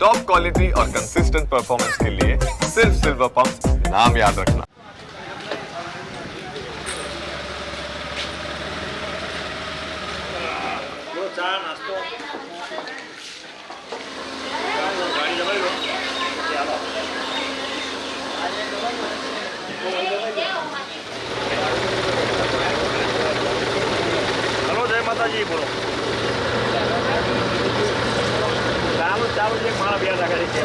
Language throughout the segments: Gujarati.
टॉप क्वालिटी और कंसिस्टेंट परफॉर्मेंस के लिए सिर्फ़ सिल्वर पंप नाम याद रखना। हेलो जय माता जी बोलो। ચાલુ છે મારા બે ટકા છે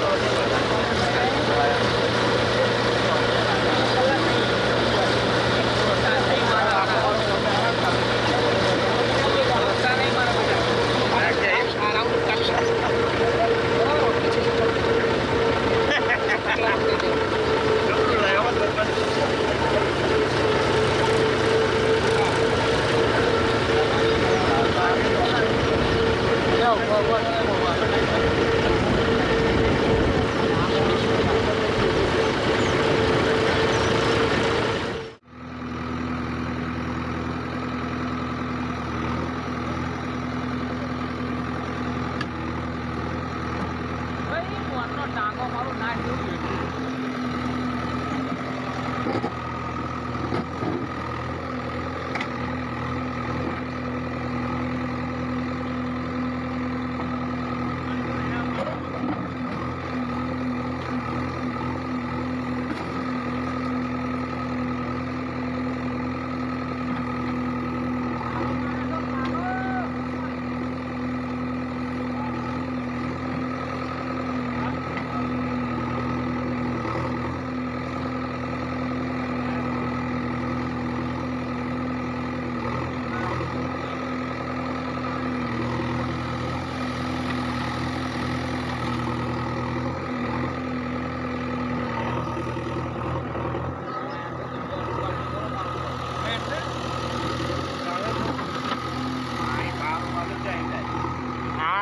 ટાંગો મારો નાખ જેવું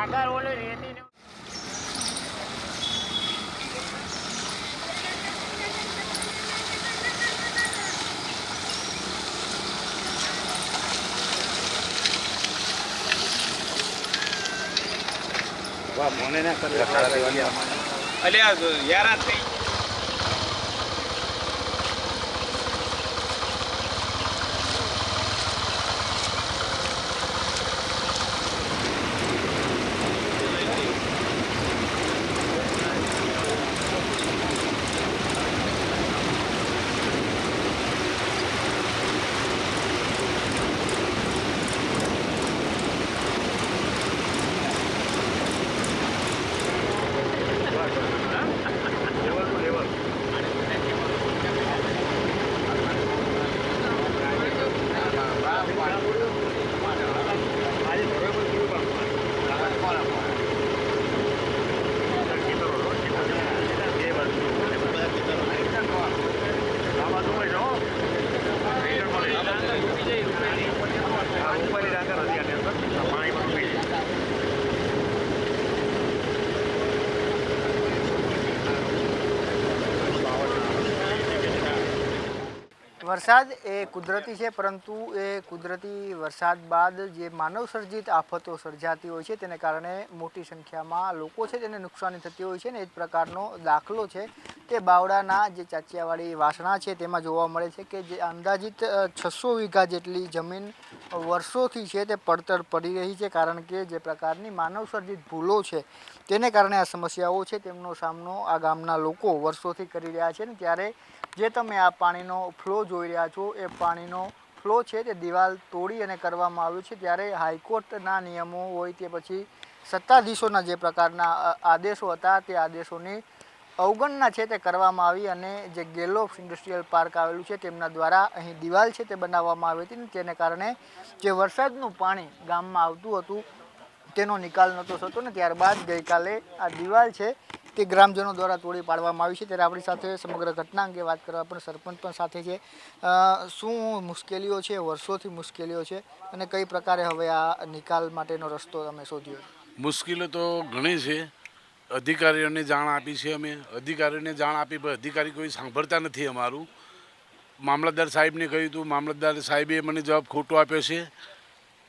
આગળ ઓલે રેતી ને અલ્યા યારા થઈ વરસાદ એ કુદરતી છે, પરંતુ એ કુદરતી વરસાદ બાદ જે માનવ સર્જિત આફતો સર્જાતી હોય છે, તેને કારણે મોટી સંખ્યામાં લોકો છે તેને નુકસાની થતી હોય છે ને એ જ પ્રકારનો દાખલો છે. તે બાવડાના જે ચાચિયાવાડી વાસણા છે તેમાં જોવા મળે છે કે જે અંદાજિત છસો વીઘા જેટલી જમીન વર્ષોથી છે તે પડતર પડી રહી છે, કારણ કે જે પ્રકારની માનવ સર્જિત ભૂલો છે તેને કારણે આ સમસ્યાઓ છે તેમનો સામનો આ ગામના લોકો વર્ષોથી કરી રહ્યા છે ને ત્યારે જે તમે આ પાણીનો ફ્લો જોઈ રહ્યા છો, એ પાણીનો ફ્લો છે તે દિવાલ તોડી અને કરવામાં આવ્યો છે. ત્યારે હાઈકોર્ટના નિયમો હોય તે પછી સત્તાધીશોના જે પ્રકારના આદેશો હતા, તે આદેશોની અવગણના છે તે કરવામાં આવી અને જે ગેલોફ ઇન્ડસ્ટ્રીયલ પાર્ક આવેલું છે તેમના દ્વારા અહીં દિવાલ છે તે બનાવવામાં આવી હતી તેને કારણે જે વરસાદનું પાણી ગામમાં આવતું હતું, તેનો નિકાલ નહોતો થતો ને ત્યારબાદ ગઈકાલે આ દિવાલ છે તે ગ્રામજનો દ્વારા તોડી પાડવામાં આવી છે. ત્યારે આપણી સાથે સમગ્ર ઘટના અંગે વાત કરવા પણ સરપંચ પણ સાથે છે. શું મુશ્કેલીઓ છે? વર્ષોથી મુશ્કેલીઓ છે. અને કઈ પ્રકારે હવે આ નિકાલ માટેનો રસ્તો તમે શોધ્યો? મુશ્કેલીઓ તો ઘણી છે. અધિકારીઓને જાણ આપી છે અમે. અધિકારીઓને જાણ આપી પણ અધિકારી કોઈ સાંભળતા નથી અમારું. મામલતદાર સાહેબને કહ્યું હતું. મામલતદાર સાહેબે મને જવાબ ખોટો આપ્યો છે.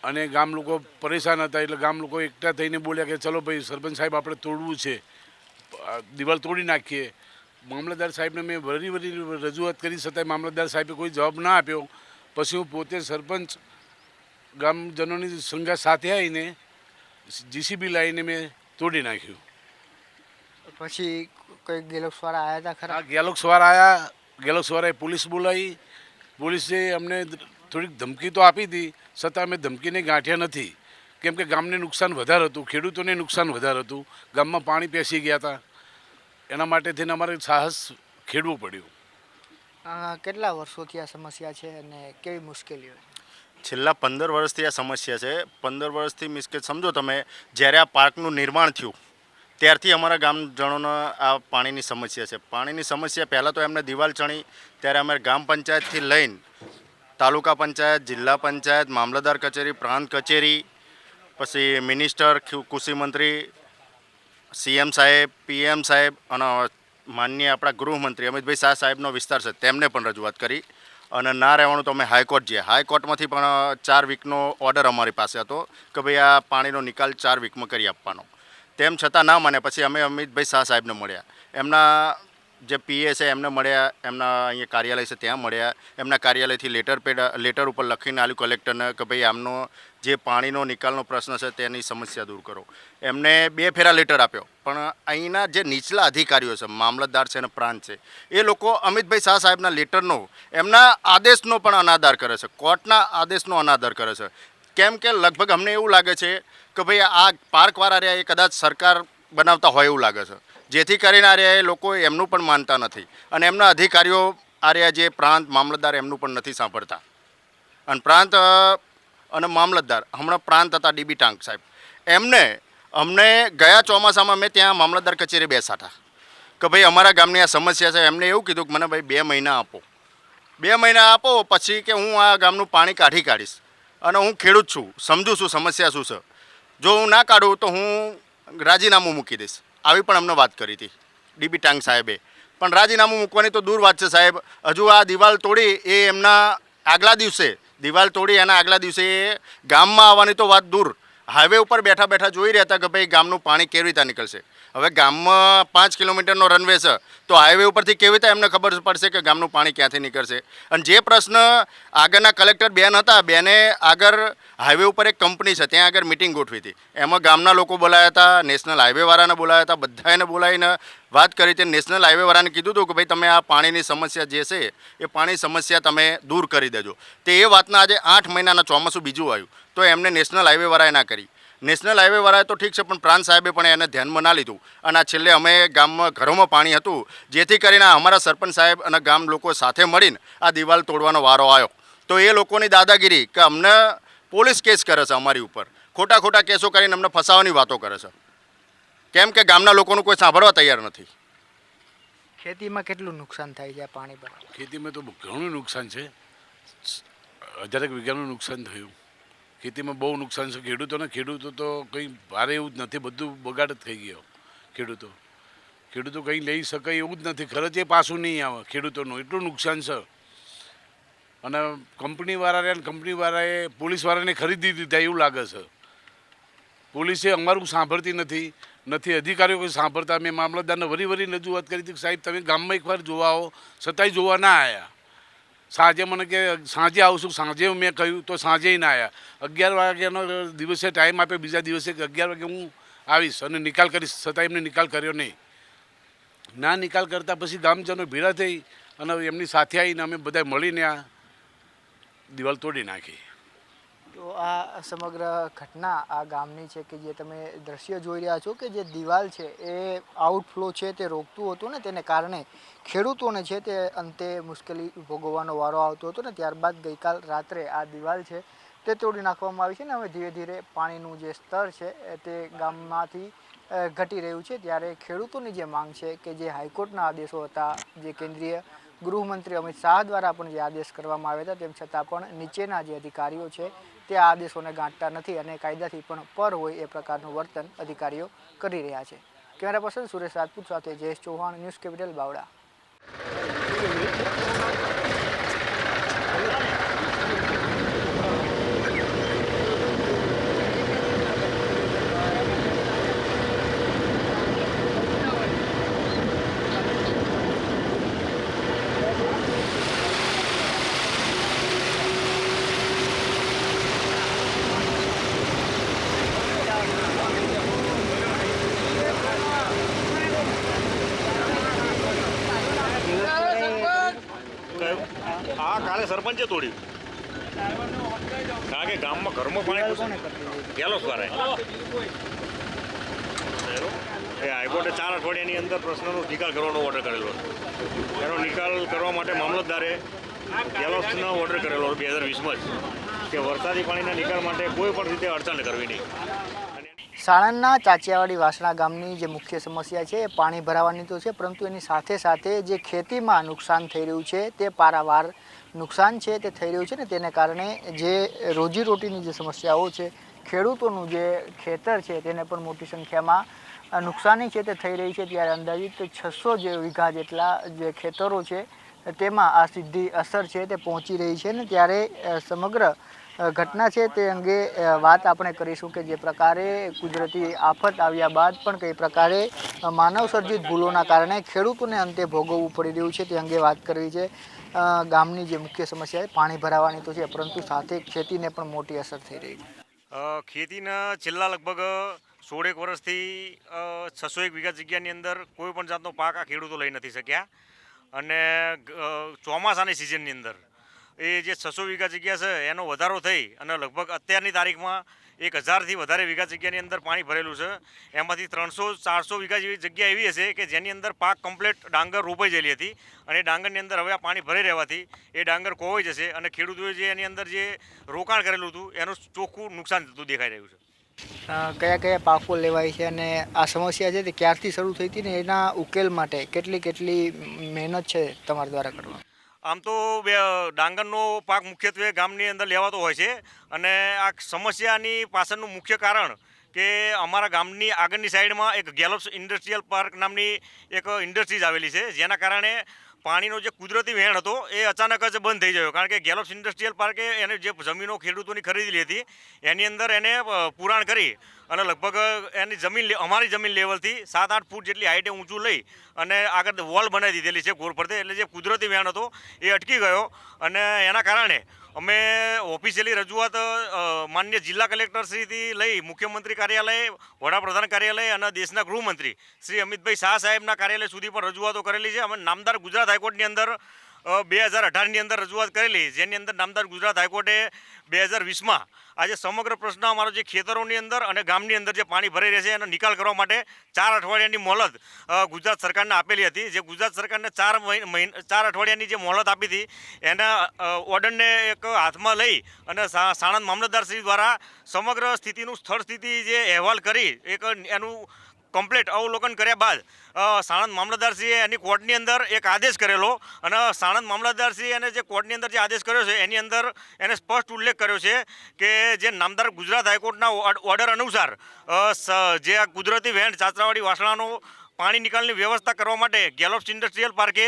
અને ગામ લોકો પરેશાન હતા. એટલે ગામ લોકો એકઠા થઈને બોલ્યા કે, ચલો ભાઈ, સરપંચ સાહેબ, આપણે તોડવું છે. દિવાલ તોડી નાખીએ. મામલતદાર સાહેબને મેં વરી વરી રજૂઆત કરી છતાંય મામલતદાર સાહેબે કોઈ જવાબ ના આપ્યો. પછી હું પોતે સરપંચ ગામજનોની સંઘા સાથે આવીને જીસીબી લાવીને મેં તોડી નાખ્યું. પછી કોઈ ગેલોક્સવાળા આવ્યા હતા ખરા? ગેલોક્સવાળા આવ્યા ગેલોક્સવાળાએ પોલીસ બોલાવી. પોલીસે અમને થોડીક ધમકી તો આપી હતી છતાં અમે ધમકીને ગાંઠ્યા નથી. કેમ કે ગામને નુકસાન વધારે હતું ખેડૂતોને નુકસાન વધારે હતું. ગામમાં પાણી પેસી ગયા હતા એના માટે થઈને અમારે સાહસ ખેડવું પડ્યું. કેટલા વર્ષોથી આ સમસ્યા છે અને કેવી મુશ્કેલીઓ છેલ્લા પંદર વર્ષથી આ સમસ્યા છે. પંદર વર્ષથી મીન્સ કે સમજો તમે જ્યારે આ પાર્કનું નિર્માણ થયું ત્યારથી અમારા ગામજનોનો આ પાણીની સમસ્યા છે. પાણીની સમસ્યા પહેલાં તો એમને દિવાલ ચણી ત્યારે અમે ગ્રામ પંચાયતથી લઈને તાલુકા પંચાયત જિલ્લા પંચાયત મામલતદાર કચેરી પ્રાંત કચેરી પછી મિનિસ્ટર કૃષિ મંત્રી સીએમ સાહેબ, પીએમ સાહેબ અને માનનીય આપણા ગૃહમંત્રી અમિતભાઈ શાહ સાહેબનો વિસ્તાર છે, તેમને પણ રજૂઆત કરી અને ના રહેવાનું તો અમે હાઈકોર્ટ જઈએ હાઈકોર્ટમાંથી પણ ચાર વીકનો ઓર્ડર અમારી પાસે હતો કે ભાઈ આ પાણીનો નિકાલ ચાર વીકમાં કરી આપવાનો. તેમ છતાં ના માને પછી અમે અમિતભાઈ શાહ સાહેબને મળ્યા. એમના જે પીએ છે એમને મળ્યા, એમના અહીંયા કાર્યાલય છે ત્યાં મળ્યા. એમના કાર્યાલયથી લેટર પેડ, લેટર ઉપર લખીને આલ્યું કલેક્ટરને કે ભાઈ આમનો જે પાણીનો નિકાલનો પ્રશ્ન છે તેની સમસ્યા દૂર કરો. એમને બે ફેરા લેટર આપ્યો. પણ અહીંના જે નીચલા અધિકારીઓ છે, મામલતદાર છે અને પ્રાંત છે, એ લોકો અમિતભાઈ શાહ સાહેબના લેટરનો, એમના આદેશનો પણ અનાદર કરે છે. કોર્ટના આદેશનો અનાદર કરે છે. કેમ કે લગભગ અમને એવું લાગે છે કે ભાઈ આ પાર્કવાળા રહ્યા એ કદાચ સરકાર બનાવતા હોય એવું લાગે છે. જેથી કરીને આ રહ્યા એ લોકો એમનું પણ માનતા નથી. અને એમના અધિકારીઓ આ રહ્યા જે પ્રાંત મામલતદાર એમનું પણ નથી સાંભળતા. અને પ્રાંત અને મામલતદાર, હમણાં પ્રાંત હતા ડીબી ટાંક સાહેબ. એમને, અમને ગયા ચોમાસામાં મેં ત્યાં મામલતદાર કચેરી બેસા હતા કે ભાઈ, અમારા ગામની આ સમસ્યા છે. એમને એવું કીધું કે મને ભાઈ બે મહિના આપો. બે મહિના આપો, પછી કે હું આ ગામનું પાણી કાઢી કાઢીશ. અને હું ખેડૂત છું. સમજું છું સમસ્યા શું છે. જો હું ના કાઢું તો હું રાજીનામું મૂકી દઈશ. આવી પણ અમને વાત કરી હતી ડીબી ટાંગ સાહેબે. પણ રાજીનામું મૂકવાની તો દૂર વાત છે સાહેબ. હજુ આ દિવાલ તોડી એ એમના આગલા દિવસે દિવાલ તોડી એના આગલા દિવસે ગામમાં આવવાની તો વાત દૂર. હાઈવે ઉપર બેઠા બેઠા જોઈ રહ્યા હતા કે ભાઈ ગામનું પાણી કેવી રીતે નીકળશે. હવે ગામમાં પાંચ કિલોમીટરનો રનવે છે, તો હાઈવે ઉપરથી કેવી રીતે એમને ખબર પડશે કે ગામનું પાણી ક્યાંથી નીકળશે? અને જે પ્રશ્ન આગળના કલેક્ટર બેન હતા, બેને આગળ હાઈવે ઉપર એક કંપની છે, ત્યાં આગળ મિટિંગ ગોઠવી હતી. એમાં ગામના લોકો બોલાયા હતા નેશનલ હાઈવેવાળાને બોલાયા હતા બધાને બોલાવીને વાત કરી હતી. નેશનલ હાઈવેવાળાને કીધું હતું કે ભાઈ, તમે આ પાણીની સમસ્યા જે છે, એ પાણી સમસ્યા તમે દૂર કરી દેજો. તે એ વાતના આજે આઠ મહિનાના ચોમાસું બીજું આવ્યું. તો એમને નેશનલ હાઈવેવાળાએ ના કરી. નેશનલ હાઈવેવાળાએ તો ઠીક છે, પણ પ્રાંત સાહેબે પણ એને ધ્યાનમાં ના લીધું. અને આ છેલ્લે અમે ગામમાં, ઘરોમાં પાણી હતું, જેથી કરીને અમારા સરપંચ સાહેબ અને ગામ લોકો સાથે મળીને આ દિવાલ તોડવાનો વારો આવ્યો. તો એ લોકોની દાદાગીરી કે અમને પોલીસ કેસ કરે છે અમારી ઉપર. ખોટા ખોટા કેસો કરીને અમને ફસાવાની વાતો કરે છે. કેમ કે ગામના લોકોનું કોઈ સાંભળવા તૈયાર નથી. ખેતીમાં કેટલું નુકસાન થાય છે પાણી પર? ખેતીમાં તો ઘણું નુકસાન છે. હજારેક વીઘાનું નુકસાન થયું. ખેતીમાં બહુ નુકસાન છે. ખેડૂતોને ખેડૂતો તો કંઈ ભારે એવું જ નથી. બધું બગાડ જ થઈ ગયો ખેડૂતો. ખેડૂતો કંઈ લઈ શકાય એવું જ નથી. ખર્ચે પાછું નહીં આવે ખેડૂતોનું. એટલું નુકસાન છે. અને કંપનીવાળાને અને કંપનીવાળાએ પોલીસવાળાને ખરીદી દીધા એવું લાગે છે. પોલીસે અમારું સાંભળતી નથી નથી અધિકારીઓ કોઈ સાંભળતા. મેં મામલતદારને વરી વરી રજૂઆત કરી હતી કે સાહેબ, તમે ગામમાં એકવાર જોવા આવો. છતાંય જોવા ના આવ્યા સાંજે મને કે, સાંજે આવશું. સાંજે મેં કહ્યું તો સાંજે ના આવ્યા અગિયાર વાગ્યાનો દિવસે ટાઈમ આપે, બીજા દિવસે અગિયાર વાગે હું આવીશ અને નિકાલ કરીશ. છતાં એમને નિકાલ કર્યો નહીં. ના નિકાલ કરતાં પછી ગામજનો ભેળા થઈ અને એમની સાથે આવીને અમે બધા મળીને આ દિવાલ તોડી નાખી. તો આ સમગ્ર ઘટના આ ગામની છે કે જે તમે દ્રશ્ય જોઈ રહ્યા છો કે જે દિવાલ છે એ આઉટફ્લો છે તે રોકતું હતું ને તેને કારણે ખેડૂતોને છે તે અંતે મુશ્કેલી ભોગવવાનો વારો આવતો હતો ને ત્યારબાદ ગઈકાલ રાત્રે આ દિવાલ છે તે તોડી નાખવામાં આવી છે ને હવે ધીરે ધીરે પાણીનું જે સ્તર છે તે ગામમાંથી ઘટી રહ્યું છે. ત્યારે ખેડૂતોની જે માંગ છે કે જે હાઈકોર્ટના આદેશો હતા, જે કેન્દ્રીય ગૃહમંત્રી અમિત શાહ દ્વારા પણ જે આદેશ કરવામાં આવ્યા હતા, તેમ છતાં પણ નીચેના જે અધિકારીઓ છે, તે આ આદેશોને ગાંઠતા નથી અને કાયદાથી પણ પર હોય એ પ્રકારનું વર્તન અધિકારીઓ કરી રહ્યા છે. કેમેરા પર્સન સુરેશ રાજપૂત સાથે જયેશ ચૌહાણ, ન્યૂઝ કેપિટલ બાવડા કારણ કે સરપંચે તોડ્યું કારણ કે ગામમાં ઘરમાં પાણી કોને ગેલો એ હાઈકોર્ટે ચાર અઠવાડિયાની અંદર પ્રશ્નનો નિકાલ કરવાનો ઓર્ડર કરેલો. એનો નિકાલ કરવા માટે મામલતદારે ગેલોસનો ઓર્ડર કરેલો બે હજાર વીસમાં જ. કે વરસાદી પાણીના નિકાલ માટે કોઈ પણ રીતે અડચણ કરવી નહીં. સાણંદના ચાચિયાવાડી વાસણા ગામની જે મુખ્ય સમસ્યા છે એ પાણી ભરાવાની તો છે પરંતુ એની સાથે સાથે જે ખેતીમાં નુકસાન થઈ રહ્યું છે તે પારાવાર નુકસાન છે તે થઈ રહ્યું છે ને તેને કારણે જે રોજીરોટીની જે સમસ્યાઓ છે, ખેડૂતોનું જે ખેતર છે તેને પણ મોટી સંખ્યામાં નુકસાની છે તે થઈ રહી છે. ત્યારે અંદાજિત છસો જે વીઘા જેટલા જે ખેતરો છે, તેમાં આ સીધી અસર છે તે પહોંચી રહી છે ને ત્યારે સમગ્ર ઘટના છે તે અંગે વાત આપણે કરીશું કે જે પ્રકારે કુદરતી આફત આવ્યા બાદ પણ કઈ પ્રકારે માનવસર્જિત ભૂલોના કારણે ખેડૂતોને અંતે ભોગવવું પડી રહ્યું છે તે અંગે વાત કરવી છે. ગામની જે મુખ્ય સમસ્યા છે, પાણી ભરાવાની તો છે, પરંતુ સાથે ખેતીને પણ મોટી અસર થઈ રહી છે. ખેતીના છેલ્લા લગભગ સોળેક વર્ષથી છસો એક વીઘા જગ્યાની અંદર કોઈ પણ જાતનો પાક આ ખેડૂતો લઈ નથી શક્યા. અને ચોમાસાની સિઝનની અંદર એ જે છસો વીઘા જગ્યા છે, એનો વધારો થઈ અને લગભગ અત્યારની તારીખમાં એક હજારથી વધારે વીઘા જગ્યાની અંદર પાણી ભરેલું છે. એમાંથી ત્રણસો, ચારસો વીઘા જેવી જગ્યા એવી હશે કે જેની અંદર પાક કમ્પ્લેટ ડાંગર રોપાઈ ગયેલી હતી અને ડાંગરની અંદર હવે આ પાણી ભરાઈ રહેવાથી એ ડાંગર કોવાઈ જશે અને ખેડૂતોએ જે એની અંદર જે રોકાણ કરેલું હતું, એનું ચોખ્ખું નુકસાન થતું દેખાઈ રહ્યું છે. કયા કયા પાકો લેવાય છે અને આ સમસ્યા છે તે ક્યારથી શરૂ થઈ હતી ને એના ઉકેલ માટે કેટલી કેટલી મહેનત છે તમારા દ્વારા કરવા આમ તો ડાંગરનો પાક મુખ્યત્વે ગામની અંદર લેવાતો હોય છે અને આ સમસ્યાની પાછળનું મુખ્ય કારણ કે અમારા ગામની આગળની સાઈડમાં એક ગેલોપ્સ ઇન્ડસ્ટ્રીયલ પાર્ક નામની એક ઇન્ડસ્ટ્રીઝ આવેલી છે. જેના કારણે પાણીનો જે કુદરતી વહેણ હતો એ અચાનક જ બંધ થઈ ગયો. કારણ કે ગેલોપ્સ ઇન્ડસ્ટ્રીયલ પાર્કે એને જે જમીનો ખેડૂતોની ખરીદેલી હતી એની અંદર એને પુરાણ કરી અને લગભગ એની જમીન અમારી જમીન લેવલથી સાત આઠ ફૂટ જેટલી હાઈટે ઊંચું લઈ અને આગળ વોલ બનાવી દીધેલી છે ગોળ ફરતે એટલે જે કુદરતી વહેણ હતો એ અટકી ગયો અને એના કારણે અમે ઓફિશિયલી રજૂઆત માન્ય જિલ્લા કલેક્ટરશ્રીથી લઈ, મુખ્યમંત્રી કાર્યાલય, વડાપ્રધાન કાર્યાલય અને દેશના ગૃહમંત્રી શ્રી અમિતભાઈ શાહ સાહેબના કાર્યાલય સુધી પણ રજૂઆતો કરેલી છે. અમે નામદાર ગુજરાત હાઈકોર્ટની અંદર બે હજાર અઢારની અંદર રજૂઆત કરેલી. જેની અંદર નામદાર ગુજરાત હાઈકોર્ટે બે હજાર વીસમાં આજે સમગ્ર પ્રશ્ન અમારો જે ખેતરોની અંદર અને ગામની અંદર જે પાણી ભરાઈ રહે છે એનો નિકાલ કરવા માટે ચાર અઠવાડિયાની મોહલત ગુજરાત સરકારને આપેલી હતી. જે ગુજરાત સરકારને ચાર મહિ- મહિન- ચાર અઠવાડિયાની જે મોહલત આપી હતી, એના ઓર્ડરને એક હાથમાં લઈ અને સાણંદ મામલતદારશ્રી દ્વારા સમગ્ર સ્થિતિનું સ્થળ સ્થિતિ જે અહેવાલ કરી, એક એનું કમ્પ્લીટ અવલોકન કર્યા બાદ સાણંદ મામલતદારશ્રીએ એની કોર્ટની અંદર એક આદેશ કરેલો અને સાણંદ મામલતદારશ્રીએ એને જે કોર્ટની અંદર જે આદેશ કર્યો છે, એની અંદર એને સ્પષ્ટ ઉલ્લેખ કર્યો છે કે જે નામદાર ગુજરાત હાઈકોર્ટના ઓર્ડ- ઓર્ડર અનુસાર જે આ કુદરતી વહેણ ચાચરાવાડી વાસણાનો પાણી નિકાલની વ્યવસ્થા કરવા માટે ગેલોપ્સ ઇન્ડસ્ટ્રીયલ પાર્કે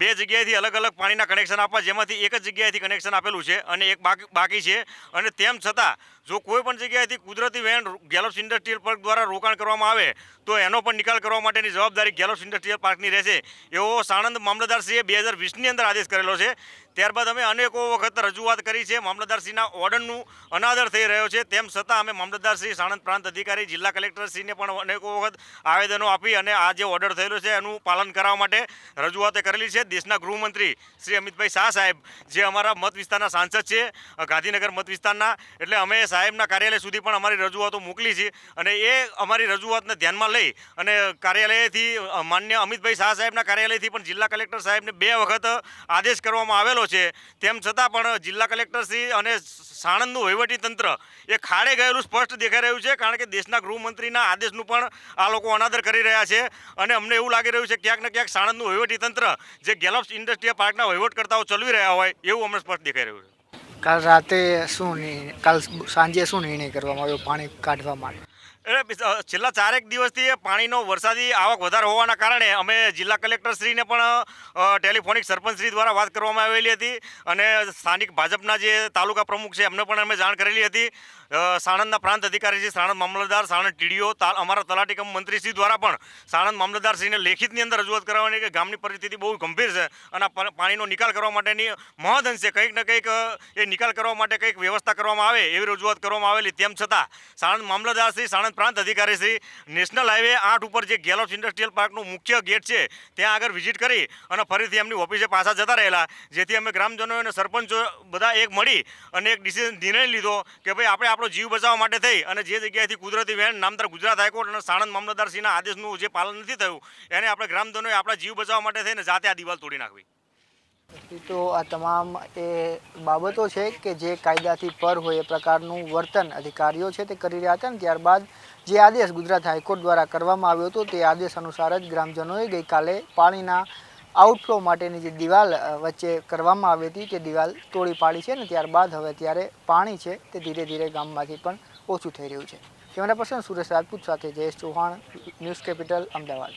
બે જગ્યાએથી અલગ અલગ પાણીના કનેક્શન આપવા, જેમાંથી એક જ જગ્યાએથી કનેક્શન આપેલું છે અને એક બાકી બાકી છે. અને તેમ છતાં, જો કોઈ પણ જગ્યાએથી કુદરતી વહેણ ગેલોપ્સ ઇન્ડસ્ટ્રીયલ પાર્ક દ્વારા રોકાણ કરવામાં આવે, તો એનો પણ નિકાલ કરવા માટેની જવાબદારી ગેલોપ્સ ઇન્ડસ્ટ્રીયલ પાર્કની રહેશે. એવો સાણંદ મામલતદારશ્રીએ બે હજાર વીસની અંદર આદેશ કરેલો છે. ત્યારબાદ અમે અનેકો વખત રજૂઆત કરી છે. મામલતદારશ્રીના ઓર્ડરનું અનાદર થઈ રહ્યો છે. તેમ છતાં અમે મામલતદારશ્રી સાણંદ પ્રાંત અધિકારી, જિલ્લા કલેક્ટરશ્રીને પણ અનેકો વખત આવેદનો આપી અને આ જે ઓર્ડર થયેલો છે એનું પાલન કરાવવા માટે રજૂઆતે કરેલી છે. દેશના ગૃહમંત્રી શ્રી અમિતભાઈ શાહ સાહેબ, જે અમારા મત વિસ્તારના સાંસદ છે, ગાંધીનગર મત વિસ્તારના, એટલે અમે સાહેબના કાર્યાલય સુધી પણ અમારી રજૂઆતો મોકલી છે અને એ અમારી રજૂઆતને ધ્યાનમાં લઈ અને કાર્યાલયથી માન્ય અમિતભાઈ શાહ સાહેબના કાર્યાલયથી પણ જિલ્લા કલેક્ટર સાહેબને બે વખત આદેશ કરવામાં આવેલો છે. તેમ છતાં પણ જિલ્લા કલેક્ટરશ્રી અને સાણંદનું તંત્ર એ ખાડે ગયેલું સ્પષ્ટ દેખાઈ રહ્યું છે, કારણ કે દેશના ગૃહમંત્રીના આદેશનું પણ આ લોકો અનાદર કરી રહ્યા છે. અને અમને એવું લાગી રહ્યું છે ક્યાંક ને ક્યાંક સાણંદનું તંત્ર જે ગેલોપ્સ ઇન્ડસ્ટ્રીયલ પાર્કના વહીવટકર્તાઓ ચલાવી રહ્યા હોય, એવું અમને સ્પષ્ટ દેખાઈ રહ્યું છે. કાલ રાતે શું કાલ સાંજે શું નિર્ણય કરવામાં આવ્યો, પાણી કાઢવા માટે? એટલે છેલ્લા ચારેક દિવસથી પાણીનો વરસાદી આવક વધારે હોવાના કારણે અમે જિલ્લા કલેક્ટરશ્રીને પણ ટેલિફોનિક સરપંચશ્રી દ્વારા વાત કરવામાં આવેલી હતી અને સ્થાનિક ભાજપના જે તાલુકા પ્રમુખ છે એમને પણ અમે જાણ કરેલી હતી. સાણંદના પ્રાંત અધિકારી શ્રી સાણંદ મામલતદાર, સાણંદ ટીડીઓ અમારા તલાટી કમ મંત્રીશ્રી દ્વારા પણ સાણંદ મામલતદારશ્રીને લેખિતની અંદર રજૂઆત કરવાની કે ગામની પરિસ્થિતિ બહુ ગંભીર છે અને પાણીનો નિકાલ કરવા માટેની મહદઅંશે કંઈક ને કંઈક એ નિકાલ કરવા માટે કંઈક વ્યવસ્થા કરવામાં આવે એવી રજૂઆત કરવામાં આવેલી. તેમ છતાં સાણંદ મામલતદારશ્રી સાણંદ પ્રાંત અધિકારીશ્રી નેશનલ હાઈવે આઠ ઉપર જે ગેલોસ ઇન્ડસ્ટ્રીયલ પાર્કનું મુખ્ય ગેટ છે, ત્યાં આગળ વિઝિટ કરી અને ફરીથી એમની ઓફિસે પાછા જતા રહેલા. જેથી અમે ગ્રામજનો અને સરપંચો બધા એક મળી અને એક ડિસિઝન નિર્ણય લીધો કે ભાઈ આપણે આપણો જીવ બચાવવા માટે થઈ અને જે જગ્યાએથી કુદરતી વેણ નામદાર ગુજરાત હાઈકોર્ટ અને સાણંદ મામલતદારશ્રીના આદેશનું જે પાલન નથી થયું, એને આપણે ગ્રામજનોએ આપણા જીવ બચાવવા માટે થઈને જાતે આ દિવાલ તોડી નાખવી. તો આ તમામ એ બાબતો છે કે જે કાયદાથી પર હોય એ પ્રકારનું વર્તન અધિકારીઓ છે તે કરી રહ્યા હતા ને ત્યારબાદ જે આદેશ ગુજરાત હાઈકોર્ટ દ્વારા કરવામાં આવ્યો હતો તે આદેશ અનુસાર જ ગ્રામજનોએ ગઈકાલે પાણીના આઉટફ્લો માટેની જે દિવાલ વચ્ચે કરવામાં આવી હતી તે દિવાલ તોડી પાડી છે ને ત્યારબાદ હવે ત્યારે પાણી છે તે ધીરે ધીરે ગામમાંથી પણ ઓછું થઈ રહ્યું છે. કેમેરા પર્સન સુરેશ રાજપૂત સાથે જયેશ ચૌહાણ, ન્યૂઝ કેપિટલ, અમદાવાદ.